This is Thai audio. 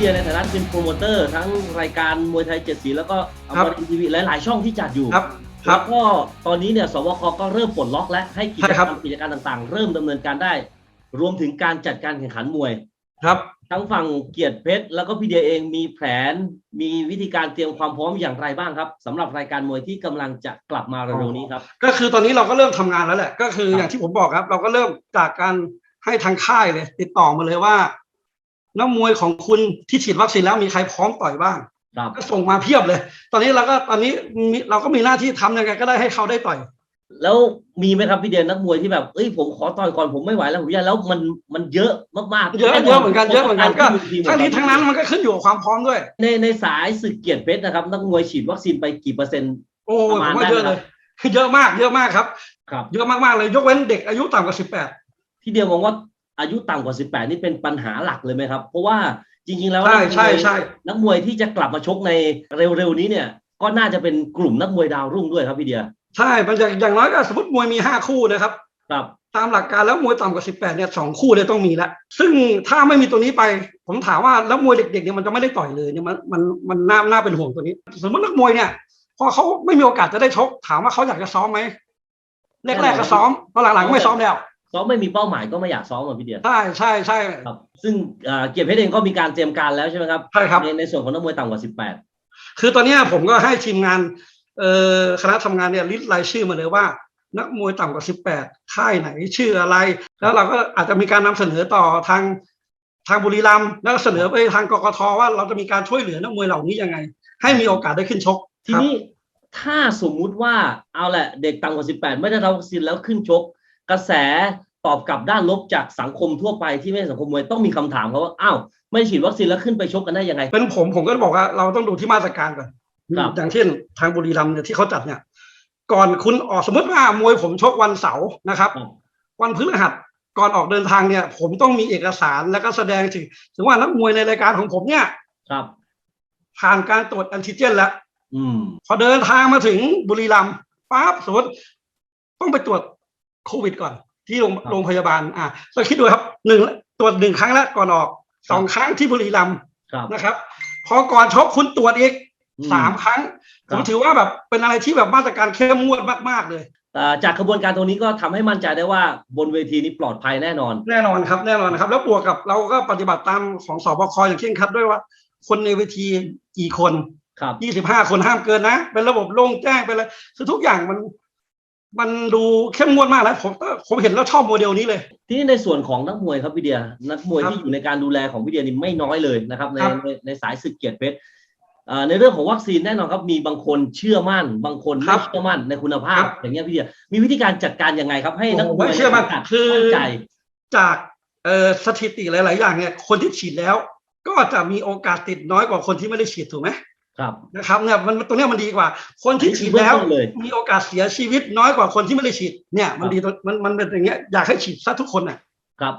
เดียในฐานะเป็นโปรโมเตอร์ ทั้งรายการมวยไทยเจ็ดสีแล้วก็อครับมรินทีวีหลายๆ ช่องที่จัดอยู่ครับคแล้รับวก็ตอนนี้เนี่ยสวคก็เริ่มปลดล็อกและให้กิจใช่กครรัรบมกิจการต่างๆ เริ่มดำเนินการได้ รวมถึงการจัดการแข่งขันมวยครับ ทั้งฝั่งเกียรติเพชรแล้วก็พี่เดียเองมีแผนมีวิธีการเตรียมความพร้อมอย่างไรบ้างครับสำหรับรายการมวยที่กำลังจะกลับมาเร็วๆนี้ครับก็คือตอนนี้เราก็เริ่มทำงานแล้วแหละ ก็คือครับอย่างที่ผมบอกครับ เราก็เริ่มจากการให้ทางค่ายเลย ติดต่อมาเลยว่า นักมวยของคุณที่ฉีดวัคซีนแล้วมีใครพร้อมต่อยบ้างครับก็ส่งมาเพียบเลย ตอนนี้เราก็ตอนนี้มีเราก็มีหน้าที่ทำยังไงก็ได้ให้เขาได้ต่อย แล้วมีไหมครับพี่เดียนักมวยที่แบบเอ้ยผมขอต่อยก่อนผมไม่ไหวแล้วผมอยากแล้วมันมันเยอะมากๆเยอะเยอะเหมือนกันเยอะเหมือนกันก็ทีมทั้งนี้ทั้งนั้นมันก็ขึ้นอยู่กับความพร้อมด้วย ในในสายศึกเกียรติเพชรนะครับ นักมวยฉีดวัคซีนไปกี่เปอร์เซ็นต์โอ้ประผมาณมว่าเยอะได้เลไหมยเยอะมากเยอะมากครับ ครับ เยอะมากๆเลยยกเว้นเด็กอายุต่ำกว่าสิบแปดพี่เดียวมองว่า อายุต่ำกว่า 18 นี่เป็นปัญหาหลักเลยไหมครับ เพราะว่าจริง ๆ แล้วใช่นักมวยใช่ใช่นักมวยที่จะกลับมาชกในเร็วๆนี้เนี่ย ก็น่าจะเป็นกลุ่มนักมวยดาวรุ่งด้วยครับพี่เดีย ใช่มันจะอย่างน้อยก็สมมติมวยมีห้าคู่นะครับครับตามหลักการแล้วมวยต่ำกว่า 18 เนี่ยสองคู่เลยต้องมีแล้วซึ่งถ้าไม่มีตัวนี้ไป ผมถามว่าแล้วมวยเด็กๆเนี่ยมันจะไม่ได้ต่อยเลยเนี่ยมันมันมันน่าน่าเป็นห่วงตัวนี้ สมมตินักมวยเนี่ยพอเขาไม่มีโอกาสจะได้ชก ถามว่าเขาอยากจะซ้อมไหมแรกๆก็ซ้อมตอนหลังๆก็ไม่ซ้อมแล้ว ซ้อมไม่มีเป้าหมายก็ไม่อยากซ้อมอะพี่เดียใช่ใช่ใช่ครับ ซึ่งอ่าเกียรติเพชรเองก็มีการเตรียมการแล้วใช่ไหมครับใช่ครับในในส่วนของนักมวยต่ำกว่าคือตอนเนี้ยผมก็ให้ทีมงานเอ่อคณะทำงานเนี่ยลิสต์รายชื่อมาเลยว่า นักมวยต่ำกว่า 18 ค่ายไหนชื่ออะไร แล้วเราก็อาจจะมีการนำเสนอต่อทางทางบุรีรัมย์แล้วก็เสนอไปทางกกทว่าเราจะมีการช่วยเหลือนักมวยเหล่านี้ยังไง ให้มีโอกาสได้ขึ้นชก18ทีนี้ถ้าสมมุติว่าเอาแหละเด็กต่ำกว่า 18 ไม่ได้รับวัคซีนแล้วขึ้นชก กระแสตอบกลับด้านลบจากสังคมทั่วไปที่ไม่ใช่สังคมมวยต้องมีคำถามครับว่าอ้าวไม่ฉีดวัคซีนแล้วขึ้นไปชกกันได้ยังไง เป็นผมผมก็บอกว่าเราต้องดูที่มาตรการก่อนครับอย่างเช่น ทางบุรีรัมย์เนี่ยที่เขาจัดเนี่ย ก่อนคุณออกสมมติว่ามวยผมชกวันเสาร์นะครับครับ วันพฤหัสก่อนออกเดินทางเนี่ย ผมต้องมีเอกสารแล้วก็แสดงถึงถึงว่านักมวยในรายการของผมเนี่ยครับ ผ่านการตรวจแอนติเจนแล้วอืมพอเดินทางมาถึงบุรีรัมย์ปั๊บสมมติต้องไปตรวจ โควิดก่อน ที่โรงครับโรงพยาบาล อะเราคิดดูครับหนึ่งตรวจหนึ่งครั้งแล้วก่อนออกสองครั้งที่บุรีรัมย์ครับนะครับ พอก่อนชกคุณตรวจอีกอืมสามครั้งครัผบมถือว่าแบบเป็นอะไรที่แบบมาตรการเข้มงวดมากๆเลยอ่าจากกระบวนการตรงนี้ก็ทำให้มั่นใจได้ว่าบนเวทีนี้ปลอดภัยแน่นอน แน่นอนครับแน่นอนครับ แล้วบวกกับเราก็ปฏิบัติตามของสบคอย่างเคร่งครัดด้วยว่า คนในเวทีกี่คนครับยี่สิบห้าคนห้ามเกินนะ เป็นระบบโล่งแจ้งไปเลยคือทุกอย่างมัน มันดูเข้มงวดมากแล้วผมผมเห็นแล้วชอบโมเดลนี้เลย ที่ในส่วนของนักมวยครับพี่เดียนักมวยครับที่อยู่ในการดูแลของพี่เดียนี่ไม่น้อยเลยนะครับในครับในในสายศึกเกียรติเพชรอ่าในเรื่องของวัคซีนแน่นอนครับมีบางคนเชื่อมั่น บางคนไม่เชื่อมั่นในคุณภาพ อย่างเงี้ยพี่เดียมีวิธีการจัดการยังไงครับ ให้นักมวยไม่เชื่อมันคือมั่นใจจากเอ่อสถิติหลาย ๆ อย่างเนี่ยคนที่ฉีดแล้ว ก็จะมีโอกาสติดน้อยกว่าคนที่ไม่ได้ฉีดถูกไหม ครับนะครับเนี่ยมันตรงเนี้ยมันดีกว่า คนที่ฉีดแล้วอันนี้คือเบื้องต้นเลยมีโอกาสเสียชีวิตน้อยกว่าคนที่ไม่ได้ฉีดเนี่ย มันดีตรงมันมันเป็นอย่างเงี้ยอยากให้ฉีดซะทุกคนน่ะครับ